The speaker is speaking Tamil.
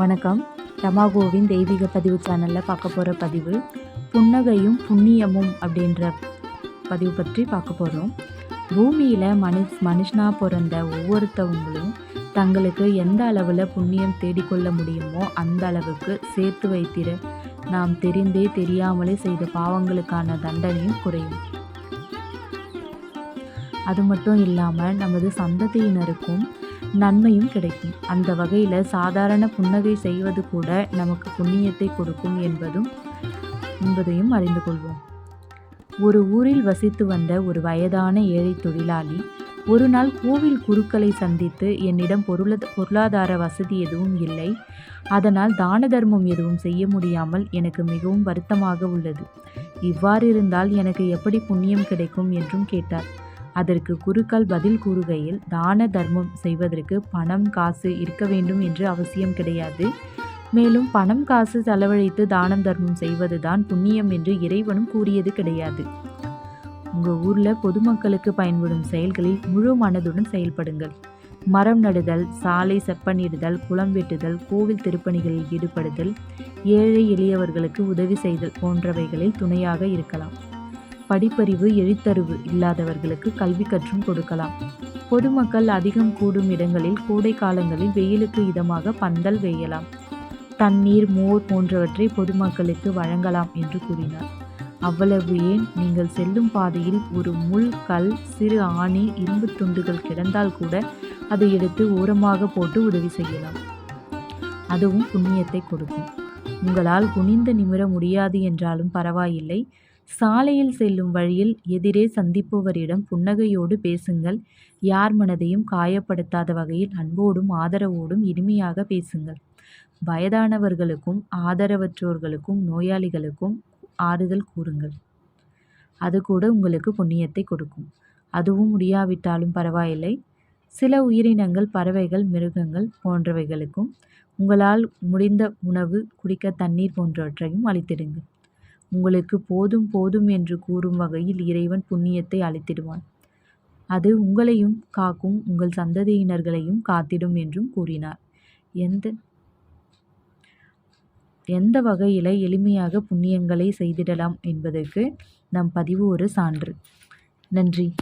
வணக்கம். ரமாகோவின் தெய்வீக பதிவு சேனலில் பார்க்க போகிற பதிவு புன்னகையும் புண்ணியமும் அப்படின்ற பதிவு பற்றி பார்க்க போகிறோம் பூமியில் மனுஷ் மனுஷனாக பிறந்த ஒவ்வொருத்தவங்களும் தங்களுக்கு எந்த அளவில் புண்ணியம் தேடிக்கொள்ள முடியுமோ அந்த அளவுக்கு சேர்த்து வைத்திட நாம் தெரிந்தே தெரியாமலே செய்த பாவங்களுக்கான தண்டனையும் குறையும். அது மட்டும் இல்லாமல் நமது சந்ததியினருக்கும் நன்மையும் கிடைக்கும். அந்த வகையில் சாதாரண புன்னகை செய்வது கூட நமக்கு புண்ணியத்தை கொடுக்கும் என்பதும் என்பதையும் அறிந்து கொள்வோம். ஒரு ஊரில் வசித்து வந்த ஒரு வயதான ஏழை தொழிலாளி ஒரு நாள் கோவில் குருக்களை சந்தித்து என்னிடம் பொருள பொருளாதார வசதி எதுவும் இல்லை. அதனால் தான தர்மம் எதுவும் செய்ய முடியாமல் எனக்கு மிகவும் வருத்தமாக உள்ளது. இவ்வாறு இருந்தால் எனக்கு எப்படி புண்ணியம் கிடைக்கும் என்றும் கேட்டார். அதற்கு குருக்கள் பதில் கூறுகையில் தான தர்மம் செய்வதற்கு பணம் காசு இருக்க வேண்டும் என்று அவசியம் கிடையாது. மேலும் பணம் காசு செலவழித்து தானம் தர்மம் செய்வதுதான் புண்ணியம் என்று இறைவனும் கூறியது கிடையாது. உங்கள் ஊரில் பொதுமக்களுக்கு பயன்படும் செயல்களில் முழு மனதுடன் செயல்படுங்கள். மரம் நடுதல் சாலை செப்பனிடுதல் குளம் வெட்டுதல் கோவில் திருப்பணிகளில் ஈடுபடுதல் ஏழை எளியவர்களுக்கு உதவி செய்தல் போன்றவைகளில் துணையாக இருக்கலாம். படிப்பறிவு எழுத்தறிவு இல்லாதவர்களுக்கு கல்வி கற்றும் கொடுக்கலாம். பொதுமக்கள் அதிகம் கூடும் இடங்களில் கோடை காலங்களில் வெயிலுக்கு இதமாக பந்தல் வேயலாம். தண்ணீர் மோர் போன்றவற்றை பொதுமக்களுக்கு வழங்கலாம் என்று கூறினார். அவ்வளவு ஏன்? நீங்கள் செல்லும் பாதையில் ஒரு முள் கல் சிறு ஆணி இரும்பு துண்டுகள் கிடந்தால் கூட அதை எடுத்து ஓரமாக போட்டு உதவி செய்யலாம். அதுவும் புண்ணியத்தை கொடுக்கும். உங்களால் குனிந்து நிமிர முடியாது என்றாலும் பரவாயில்லை. சாலையில் செல்லும் வழியில் எதிரே சந்திப்பவரிடம் புன்னகையோடு பேசுங்கள். யார் மனதையும் காயப்படுத்தாத வகையில் அன்போடும் ஆதரவோடும் இனிமையாக பேசுங்கள். வயதானவர்களுக்கும் ஆதரவற்றோர்களுக்கும் நோயாளிகளுக்கும் ஆறுதல் கூறுங்கள். அது கூட உங்களுக்கு புண்ணியத்தை கொடுக்கும். அதுவும் முடியாவிட்டாலும் பரவாயில்லை. சில உயிரினங்கள் பறவைகள் மிருகங்கள் போன்றவைகளுக்கும் உங்களால் முடிந்த உணவு குடிக்க தண்ணீர் போன்றவற்றையும் அளித்திடுங்கள். உங்களுக்கு போதும் போதும் என்று கூறும் வகையில் இறைவன் புண்ணியத்தை அளித்திடுவான். அது உங்களையும் காக்கும் உங்கள் சந்ததியினர்களையும் காத்திடும் என்றும் கூறினார். எந்த எந்த வகையில் எளிமையாக புண்ணியங்களை செய்திடலாம் என்பதற்கு நம் பதிவு ஒரு சான்று. நன்றி.